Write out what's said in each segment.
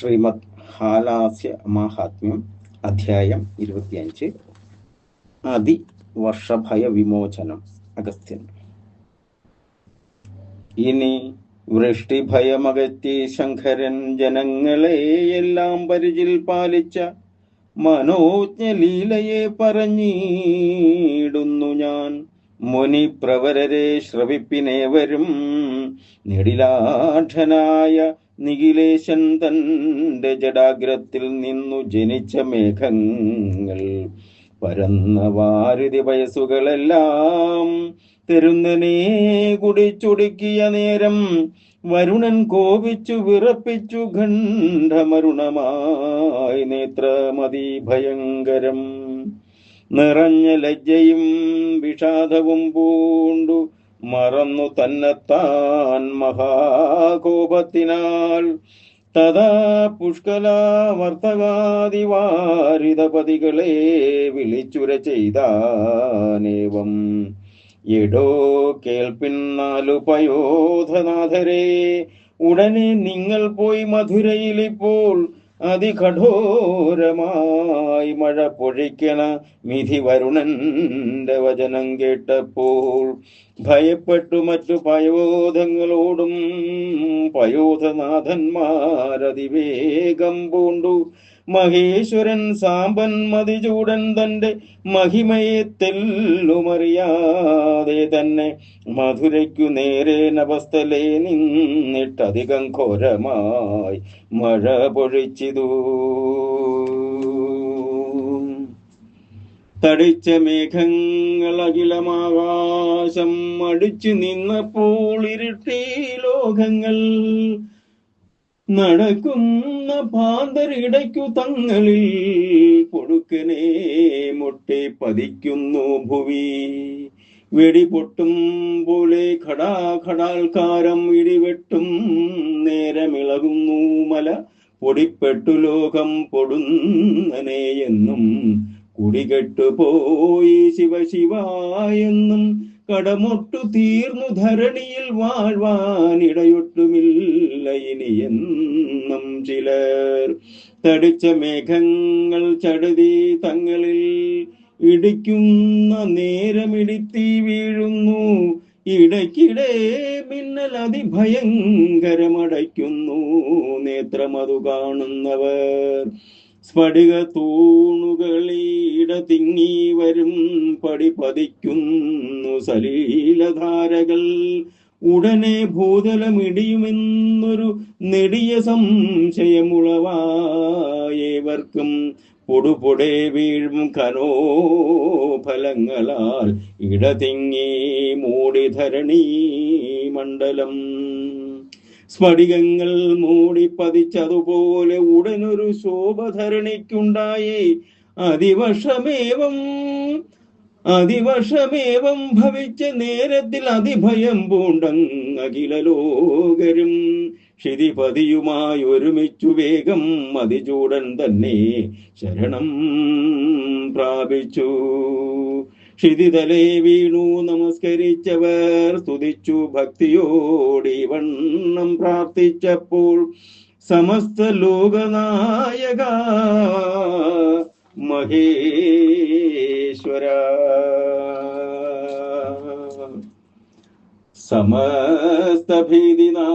ശ്രീമദ് ഹാലാസ്യ മാഹാത്മ്യം അധ്യായം ഇരുപത്തിയഞ്ച്. അതിവർഷഭയ വിമോചനം അഗസ്ത്യൻ. ഇനി വൃഷ്ടിഭയമകറ്റി ശങ്കരൻ ജനങ്ങളെ എല്ലാം പരിചിൽ പാലിച്ച മനോജ്ഞലീലയെ പറഞ്ഞിടുന്നു ഞാൻ. മുനി പ്രവരരെ ശ്രവിപ്പിനേവരും നെടിലാഠനായ നിഖിലേശൻ തന്റെ ജടാഗ്രത്തിൽ നിന്നു ജനിച്ച മേഘങ്ങൾ. പരന്ന വാരുതി വയസ്സുകളെല്ലാം തെരുന്നനെ കുടിച്ചുടുക്കിയ നേരം വരുണൻ കോപിച്ചു വിറപ്പിച്ചു ഖണ്ഡമരുണമായി നേത്രമതി ഭയങ്കരം. നിറഞ്ഞ ലജ്ജയും വിഷാദവും പൂണ്ടു മറന്നു തന്നെത്താൻ മഹാകോപത്തിനാൽ. തഥാ പുഷ്കല വർത്തകാദിവാരിതപതികളെ വിളിച്ചുര ചെയ്താനേവം. എടോ കേൾപ്പിന്നാലു പയോധനാഥരെ ഉടനെ നിങ്ങൾ പോയി മധുരയിൽ ഇപ്പോൾ അതികഠോരമായി മഴ പൊഴിക്കണ മിഥി വരുണന്റെ വചനം കേട്ടപ്പോൾ ഭയപ്പെട്ടു മറ്റു പയോധങ്ങളോടും പയോധനാഥന്മാരതിവേഗം പൂണ്ടു. മഹേശ്വരൻ സാമ്പൻ മതിചൂടൻ തന്റെ മഹിമയെ തെല്ലുമറിയാതെ തന്നെ മധുരയ്ക്കു നേരെ നവസ്ഥലേ നിന്നിട്ടധികം ഘോരമായി മഴ പൊഴിച്ചിതു. തടിച്ച മേഘങ്ങൾ അഖിലമാകാശം അടിച്ചു നിന്നപ്പോൾ ഇരുട്ടി ലോകങ്ങൾ നടക്കുന്ന പാന്തരിടയ്ക്കു തങ്ങളിൽ കൊടുക്കനെ മുട്ടെ പതിക്കുന്നു ഭുവി. വെടിപൊട്ടും പോലെ ഘടാ ഘടാൽക്കാരം ഇടിവെട്ടും നേരമിളകുന്നു മല പൊടിപ്പെട്ടു ലോകം പൊടുന്നനെ എന്നും കുടികെട്ടു കുടികെട്ടുപോയി ശിവ എന്നും കടമൊട്ടു തീർന്നു ധരണിയിൽ വാഴ്വാനിടയൊട്ടുമില്ല ഇനി എന്നും ചിലർ. തടിച്ച മേഘങ്ങൾ ചടുതി തങ്ങളിൽ ഇടിക്കുന്ന നേരമിടിത്തി വീഴുന്നു. ഇടയ്ക്കിടെ മിന്നൽ അതിഭയങ്കരമടയ്ക്കുന്നു. നേത്രമതു കാണുന്നവർ സ്ഫടിക തൂണുകളീട തിങ്ങി വരും പടി പതിക്കുന്നു സലീലധാരകൾ. ഉടനെ ഭൂതലമിടിയുമെന്നൊരു നെടിയ സംശയമുളവായവർക്കും പൊടുപൊടെ വീഴും കനോഫലങ്ങളാൽ ഇടതിങ്ങി മൂടി ധരണി മണ്ഡലം. സ്ഫടികങ്ങൾ മൂടി പതിച്ചതുപോലെ ഉടനൊരു ശോഭധരണിക്കുണ്ടായി. അതിവർഷമേവം അതിവർഷമേവം ഭവിച്ച നേരത്തിൽ അതിഭയം പൂണ്ടങ്ങിലലോകരും ക്ഷിതിപതിയുമായി ഒരുമിച്ചു വേഗം അതിചൂടൻ തന്നെ ശരണം പ്രാപിച്ചു. ക്ഷിതിതലേ വീണു നമസ്കരിച്ചവർ സ്തുതിച്ചു ഭക്തിയോടി വണ്ണം പ്രാർത്ഥിച്ചപ്പോൾ സമസ്ത ലോകനായക മഹേശ്വര. സമസ്ത ഭീതിനാശനാഥയാനിതേ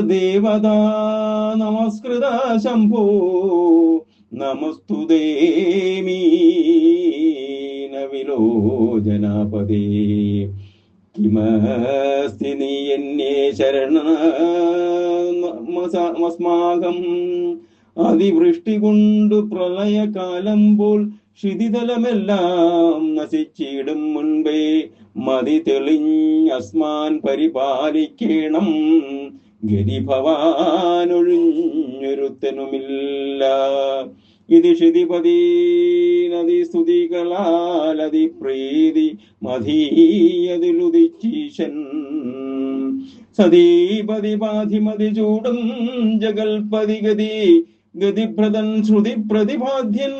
ദേവതാ നമസ്കൃത ശംഭോ. നമസ്തു വിലോചനാപദേ. കിമസ്തി നീ എന്നെ ശരണമസ്മാകം അതിവൃഷ്ടി കൊണ്ടു പ്രളയകാലം പോൽ ക്ഷിതിതലമെല്ലാം നശിച്ചിടും മുൻപേ. മതി തെളിഞ്ഞസ്മാൻ പരിപാലിക്കണം. ഗതിഭവാനൊഴിഞ്ഞൊരുത്തനുമില്ല നദി സ്തുതികളാലതി പ്രീതി മധീയതിലുദിച്ചീശൻ. സതീപതി പാധിമതി ചൂടും ജഗൽപതി ഗതി ഗതിഭ്രതൻ ശ്രുതി പ്രതിപാദ്യൻ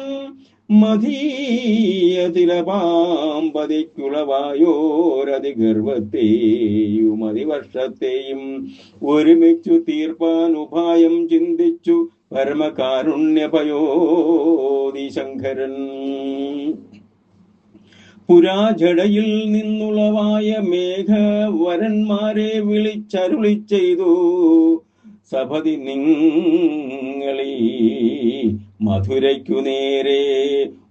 മതീയതിലപാമ്പതിക്കുളവായോരതി ഗർവത്തെയും അതിവർഷത്തെയും ഒരുമിച്ചു തീർപ്പാൻ ഉപായം ചിന്തിച്ചു പരമകാരുണ്യപയോതി ശങ്കരൻ പുരാജടയിൽ നിന്നുളവായ മേഘവരന്മാരെ വിളിച്ചരുളി ചെയ്തു സഭതി നിങ്ങളീ മധുരയ്ക്കു നേരെ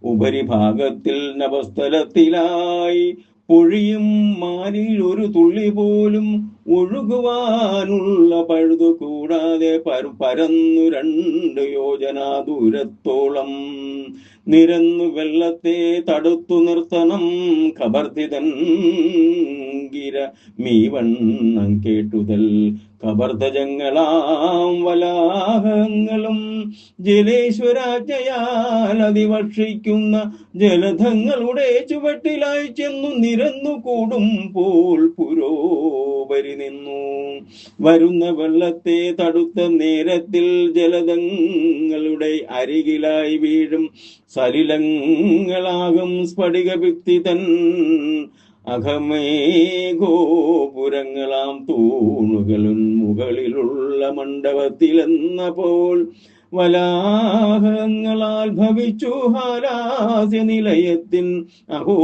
ഉപരിഭാഗത്തിൽ നവസ്ഥലത്തിലായി പൊഴിയും മാനിൽ ഒരു തുള്ളി പോലും ഒഴുകുവാനുള്ള പഴുതു കൂടാതെ പര- പരന്നു രണ്ട് യോജന ദൂരത്തോളം നിരന്നു വെള്ളത്തെ തടുത്തു നിർത്തണം. കബർദിതൻ ഗിര മീവണ്ണം കേട്ടുതൽ. കബർദജങ്ങളാം വലാഹങ്ങളും ജലേശ്വരാജ്ഞയാൽ അതിവർഷിക്കുന്ന ജലധങ്ങളുടെ ചുവട്ടിലായി ചെന്നു നിരന്നു കൂടും പോൽ പുരോപരി നിന്നു. വരുന്ന വെള്ളത്തെ തടുത്ത നേരത്തിൽ ജലധങ്ങളുടെ അരികിലായി വീഴും. സലിലങ്ങളാകും സ്ഫടിക ഭിത്തി തൻ അകമേ ഗോപുരങ്ങളാം തൂണുകളും മുകളിലുള്ള മണ്ഡപത്തിലെന്ന പോൽ വലാഹങ്ങളാൽ ഭവിച്ചു ഹാലാസ്യ നിലയത്തിൻ അഹോ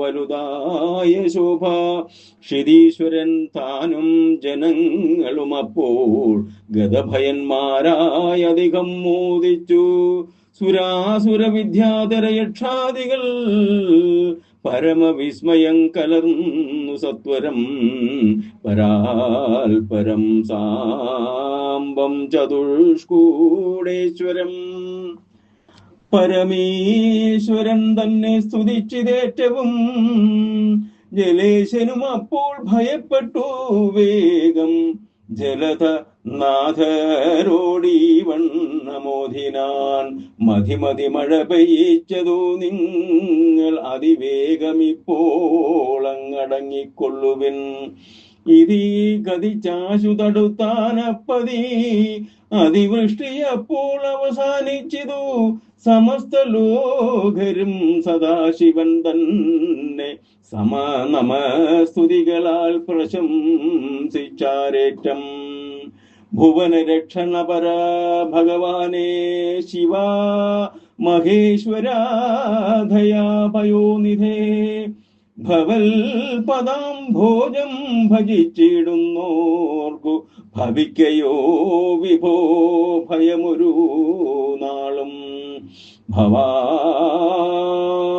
വലുതായ ശോഭ. ശിരീശ്വരൻ താനും ജനങ്ങളും അപ്പോൾ ഗതഭയന്മാരായധികം മോദിച്ചു. സുരാസുര വിദ്യാധര യക്ഷാദികൾ പരമവിസ്മയം കലർന്നു സത്വരം പരാൽപരം സാംബം ചതുഷ്കൂടേശ്വരം. പരമേശ്വരൻ തന്നെ സ്തുതിച്ചിതേറ്റവും ജലേശനും അപ്പോൾ ഭയപ്പെട്ടു വേഗം ജലത നാഥരോടീ വണ്ണമോധിനാൻ മതിമതി മഴ പെയ്യിച്ചതു നിങ്ങൾ അതിവേഗമിപ്പോൾ അങ്ങടങ്ങിക്കൊള്ളുവിൻ. ഗതി ഗതിച്ചാശു തടുത്താനപ്പതി അതിവൃഷ്ടിയപ്പോൾ അവസാനിച്ചിതു. സമസ്ത ലോകരും സദാശിവൻ തന്നെ. സമ നമസ്തുതികളാൽ പ്രശംസിച്ചാരേറ്റം. ഭുവനരക്ഷണപര ഭഗവാനേ ശിവ മഹേശ്വരാധയാഭയോനിധേ ഭവൽ പദാം ഭോജം ഭജിച്ചിടുന്നോർക്കു ഭവിക്കയോ വിഭോ ഭയമൊരു നാളും. ഭവാംബുരാശിയെ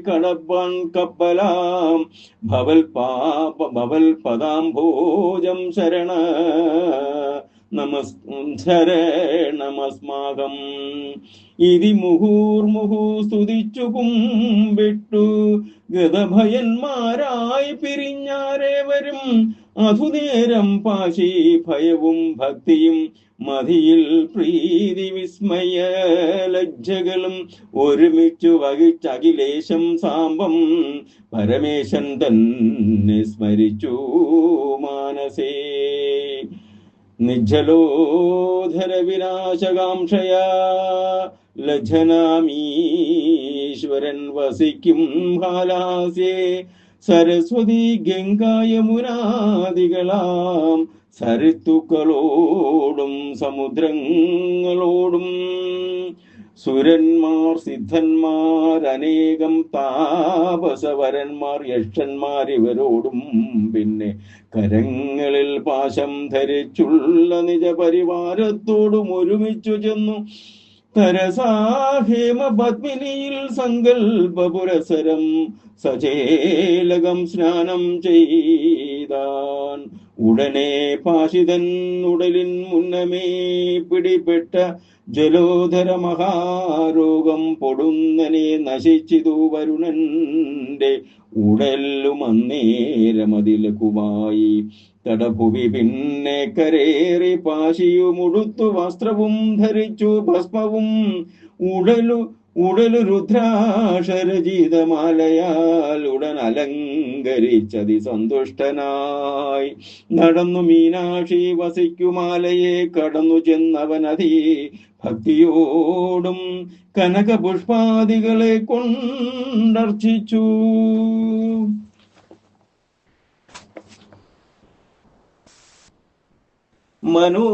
കടപ്പാൻ കപ്പലാം. ഭവൽ പാപ ഭവൽ പദാം ഭോജം ശരണ. നമസ് ശരണമസ്മാകം. ഇതി മുഹൂർമുഹു സ്തുതിച്ചു കുമ്പിട്ടു. ഗതഭയന്മാരായി പിരിഞ്ഞാരേവരും അധുനേരം പാശി ഭയവും ഭക്തിയും മതിയിൽ പ്രീതി വിസ്മയ ലജ്ജകളും ഒരുമിച്ചു വഹിച്ച അഖിലേശം സാമ്പം പരമേശൻ തന്നെ സ്മരിച്ചു മാനസേ. നിജ്ജലോധര വിനാശകാംക്ഷയാ ലജ്ജനാമീശ്വരൻ വസിക്കും ഹാലാസ്യേ സരസ്വതി ഗംഗായമുനാദികളാം സരിത്തുക്കളോടും സമുദ്രങ്ങളോടും. സുരന്മാർ സിദ്ധന്മാർ അനേകം താപസവരന്മാർ യക്ഷന്മാർ ഇവരോടും പിന്നെ കരങ്ങളിൽ പാശം ധരിച്ചുള്ള നിജപരിവാരത്തോടും ഒരുമിച്ചു ചെന്നു. തരസാഹേമ പത്മിനിയിൽ സങ്കൽപപുരസരം സചേലകം സ്നാനം ചെയ്താൻ ഉടനെ പാശിതൻ ഉടലിൻ മുന്നമേ പിടിപ്പെട്ട ജലോധര മഹാരോഗം പൊടുന്നനെ നശിച്ചിതു വരുണന്റെ ഉടലും അന്നേരമതിലകുമായി. തടഭുവി പിന്നെ കരേറി പാശിയുമുടുത്തു വസ്ത്രവും ധരിച്ചു ഭസ്മവും ഉടലു ഉടലു രുദ്രാക്ഷരചിതമാലയാൽ ഉടൻ അലങ്കരിച്ചതി സന്തുഷ്ടനായി. നടന്നു മീനാക്ഷി വസിക്കുമാലയെ കടന്നു ചെന്നവനതി ഭക്തിയോടും കനക പുഷ്പാദികളെ കൊണ്ടർച്ചിച്ചു. മനോ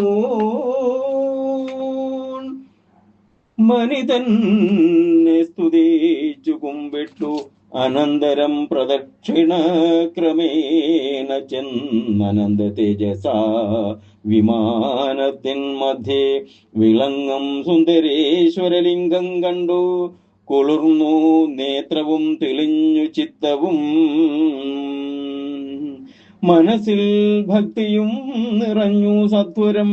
മനിതന്നെ സ്തുതിച്ചു കുമ്പിട്ടു. അനന്തരം പ്രദക്ഷിണ ക്രമേണ ചെന്നനന്ദ തേജസ വിമാനത്തിൻ മധ്യേ വിളങ്ങും സുന്ദരേശ്വരലിംഗം കണ്ടു. കുളിർന്നു നേത്രവും തെളിഞ്ഞു ചിത്തവും. മനസ്സിൽ ഭക്തിയും നിറഞ്ഞു സത്വരം.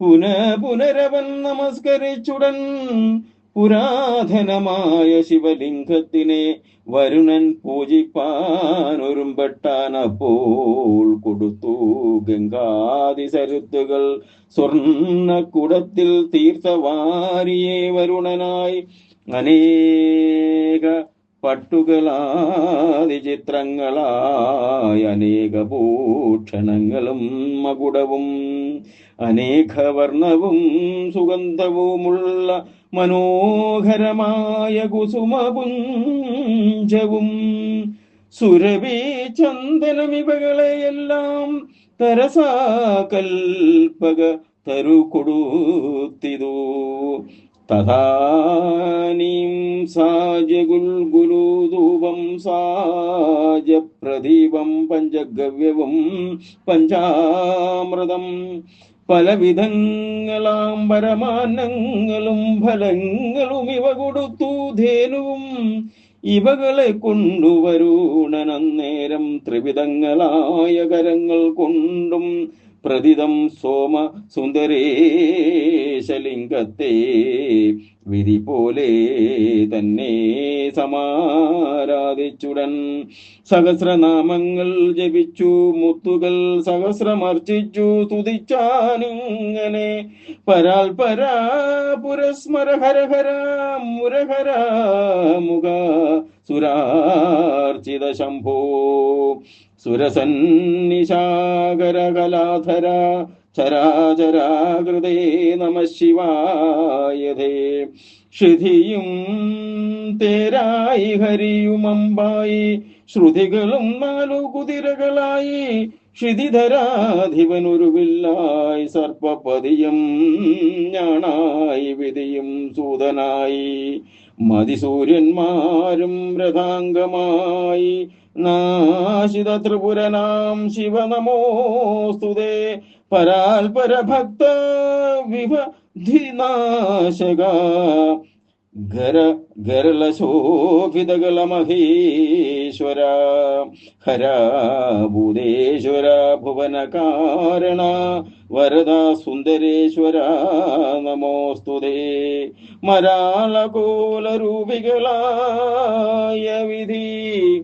പുന പുനരവൻ നമസ്കരിച്ചുടൻ പുരാതനമായ ശിവലിംഗത്തിനെ വരുണൻ പൂജിപ്പാൻ ഒരുമ്പെട്ടാൻ അപ്പോൾ കൊടുത്തു. ഗംഗാതി സരുത്തുകൾ സ്വർണ കുടത്തിൽ തീർത്ഥവാരിയെ വരുണനായി അനേക പട്ടുകളാതി ചിത്രങ്ങളായ അനേക ഭൂഷണങ്ങളും മകുടവും അനേക വർണവും സുഗന്ധവുമുള്ള മനോഹരമായ കുസുമപുഞ്ചവും. സുരഭി ചന്ദനമിവകളെയെല്ലാം തരസാ കൽപ്പക തരു കൊടുത്തിതു തഥാനീം സാജഗുൽഗുലുധൂപം സാജപ്രദീപം പഞ്ചഗവ്യവും പഞ്ചാമൃതം. പലവിധങ്ങളാം പരമാനങ്ങളും ഫലങ്ങളും ഇവ കൊടുത്തു ധേനുവും. ഇവകളെ കൊണ്ടുവരൂണനന്നേരം ത്രിവിധങ്ങളായ കരങ്ങൾ കൊണ്ടും പ്രതിതം സോമ സുന്ദരേശലിംഗത്തെ വിധി പോലെ തന്നെ സമാരാധിച്ചുടൻ. സഹസ്രനാമങ്ങൾ ജപിച്ചു മുത്തുകൾ സഹസ്രമർച്ചിച്ചു തുതിച്ചാനിങ്ങനെ പരാൽ പരാ പുരസ്മര ഹര ഹര മുരഹര മുഖ സുരാർച്ചിത ശംഭോ. സുരസന്നിശാകരകലാധര ചരാചരാകൃതേ നമ ശിവായതേ. ശ്രുതിയും തേരായി ഹരിയുമമ്പായി ശ്രുതികളും നാലു കുതിരകളായി ക്ഷിതിധരാധിപനൊരുവില്ലായി സർപ്പപതിയും ഞാണായി വിധിയും സൂതനായി മതിസൂര്യന്മാരും രഥാംഗമായി. നാശിത ത്രിപുരനാം ശിവ നമോസ്തുതേ പരാൽപരഭക്ത വിഭധിനാശക ഗര ഗരളശോഭിതകള മഹേശ്വര. ഹര ഭൂതേശ്വര ഭുവന കാരണ. വരദ സുന്ദരേശ്വര നമോസ്തുതേ മരാളകോലരൂപികളായ വിധി.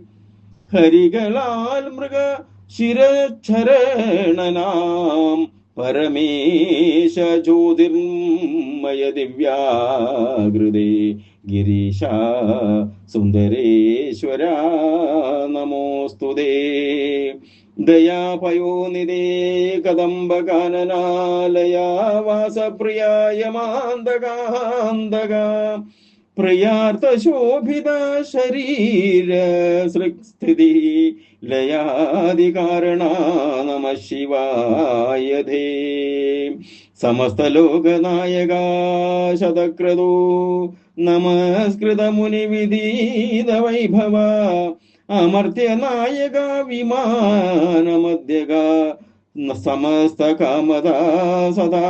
ഹരികളാൽ മൃഗ ശിരചരണനാം പരമേശ ജ്യോതിർമയ ദിവ്യാകൃതേ ഗിരീശ സുന്ദരേശ്വര നമോസ്തുതേ ദയാപയോനിതേ കദംബകാനനാലയാ വാസപ്രിയായ മാന്തകാന്തക. പ്രിയാർത്ഥശോഭിത ശരീര സൃക്സ്ഥിതി ലയാദികാരണ നമ సమస్తలోకనాయక శతక్రదు నమస్కృతముని విధీత వైభవ అమర్త్య నాయక విమానమధ్యగా సమస్త కామద సదా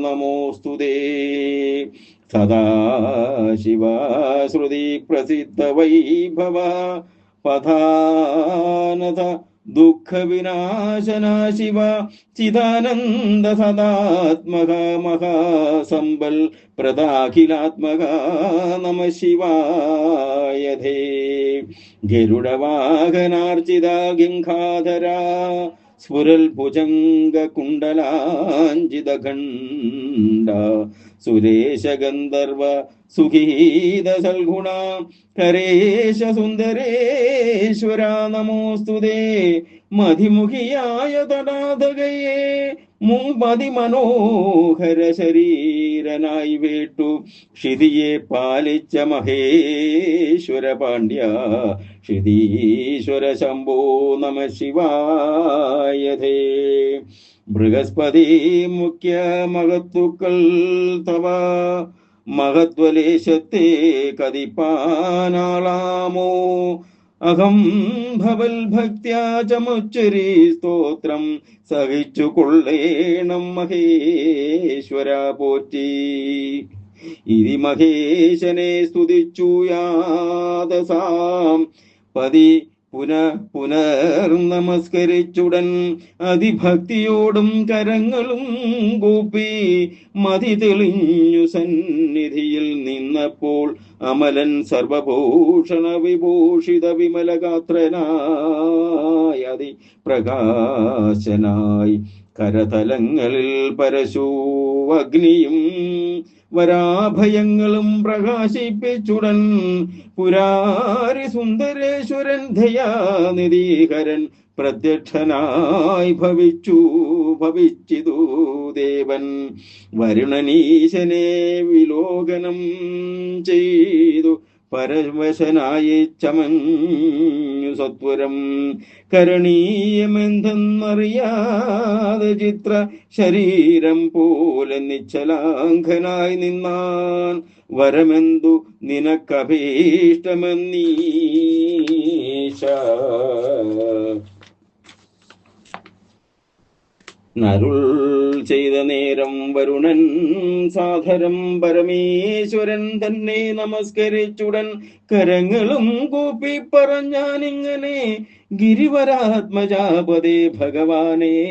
నమోస్తు సదా శివ శృతి ప్రసిద్ధ వైభవ పథానథ ദുഃഖവിനാശന ശിവ ചിദാനന്ദ സദാത്മക മഹാസമ്പൽ പ്രദാഖിലാത്മക നമ ശിവായധേ ഗരുഡവാഹനാർച്ചിത ഗിംഖാധര സ്ഫുരൽ ഭുജംഗ കുണ്ടലാഞ്ചിതഖണ്ഡ സുരേശ ഗന്ധർവ സുഖീത സൽഗുണ കരേശ സുന്ദരേശ്വര നമോസ്തുതേ മതിമുഖിയായ തടാതകയെ മുമ്പതി മനോഹര ശരീരനായി വേട്ടു. ക്ഷിതിയെ പാലിച്ച മഹേശ്വര പാണ്ഡ്യ ക്ഷിതീശ്വര ശംഭോ നമ ശിവായതേ ബൃഹസ്പതി മുഖ്യ മഹത്തുക്കൾ തവ മഹത്വലേശത്തെ കതിപ്പാനാളാമോ. അഹം ഭവൽ ഭക്ത്യാ ചമുച്ചരി സ്തോത്രം സഹിച്ചു കൊള്ളേണം മഹേശ്വര പോറ്റി. ഇതി മഹേശനെ സ്തുതിച്ചു യാദസാം. പതി പുന പുനർ നമസ്കരിച്ചുടൻ അതിഭക്തിയോടും കരങ്ങളും കൂപ്പി മതി തെളിഞ്ഞു സന്നിധിയിൽ നിന്നപ്പോൾ അമലൻ സർവഭൂഷണ വിഭൂഷിത വിമലഗാത്രനായതി പ്രകാശനായി കരതലങ്ങളിൽ പരശു അഗ്നിയും വരാഭയങ്ങളും പ്രകാശിപ്പിച്ചുടൻ പുരാരി സുന്ദരേശ്വരൻ ദയാനിധീകരൻ പ്രത്യക്ഷനായി ഭവിച്ചു ഭവിച്ചിതു ദേവൻ. വരുണനീശനെ വിലോകനം ചെയ്തു. പരവശനായി ചമഞ്ഞു സത്വരം. കരണീയമെന്തെന്നറിയാതെ ചിത്ര ശരീരം പോലെ നിശ്ചലാംഘനായി നിന്നാൻ വരമെന്തു നിനക്കഭീഷ്ടമെന്നീശ. നരുൾ ചെയ്ത നേരം വരുണൻ സാധരം പരമേശ്വരൻ തന്നെ നമസ്കരിച്ചുടൻ കരങ്ങളും കൂപ്പി പറഞ്ഞാനിങ്ങനെ ഗിരിവരാത്മജാപതേ ഭഗവാനെ.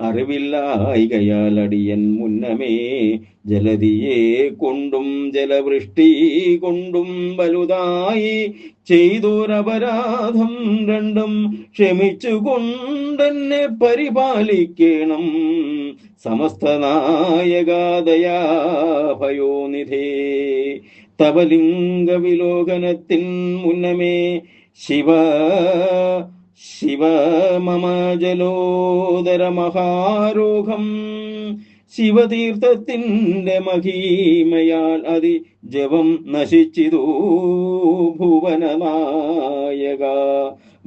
അറിവില്ലായികയാൽ അടിയൻ മുന്നമേ. ജലതിയെ കൊണ്ടും ജലവൃഷ്ടി കൊണ്ടും വലുതായി ചെയ്തൊരപരാധം രണ്ടും ക്ഷമിച്ചു കൊണ്ടെന്നെ പരിപാലിക്കണം. സമസ്ത നായകാദയാഭയോനിധേ തവലിംഗ വിലോകനത്തിൻ മുന്നമേ ശിവ ശിവ മമ ജലോദര മഹാരോഹം. ശിവതീർത്ഥത്തിന്റെ മഹീമയാൽ അതി ജപം നശിച്ചിതു ഭുവനനായക.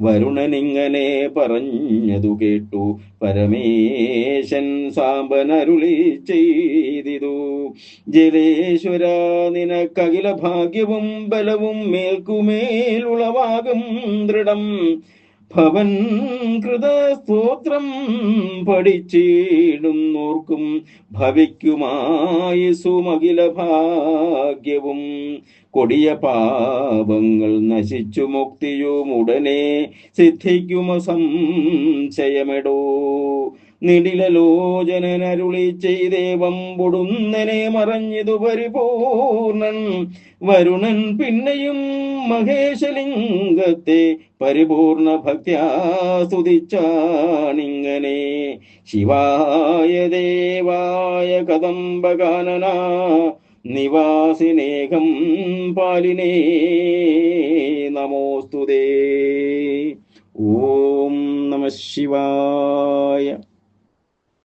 വരുണനിങ്ങനെ പറഞ്ഞതു കേട്ടു. പരമേശൻ സാമ്പനരുളി ചെയ്തിതു. ജലേശ്വര നിനക്കകില ഭാഗ്യവും ബലവും മേൽക്കുമേലുളവാകും ദൃഢം. ഭവൻ കൃത സ്തോത്രം പഠിച്ചിടുന്നോർക്കും ഭവിക്കുമായി സുമകില ഭാഗ്യവും. കൊടിയ പാപങ്ങൾ നശിച്ചു മുക്തിയും ഉടനെ സിദ്ധിക്കുമ സംശയമെടോ? നിടിലലോചനരുളി ചെയ്തേവം പൊടുന്നനെ മറഞ്ഞതു പരിപൂർണൻ. വരുണൻ പിന്നെയും മഹേശലിംഗത്തെ പരിപൂർണ ഭക്ത്യാസ്തുതിച്ചാണിങ്ങനെ ശിവായ ദേവായ കദംബകാനന നിവാസിനേകം പാലിനേ നമോസ്തുതേ. ഓം നമ ശിവായ.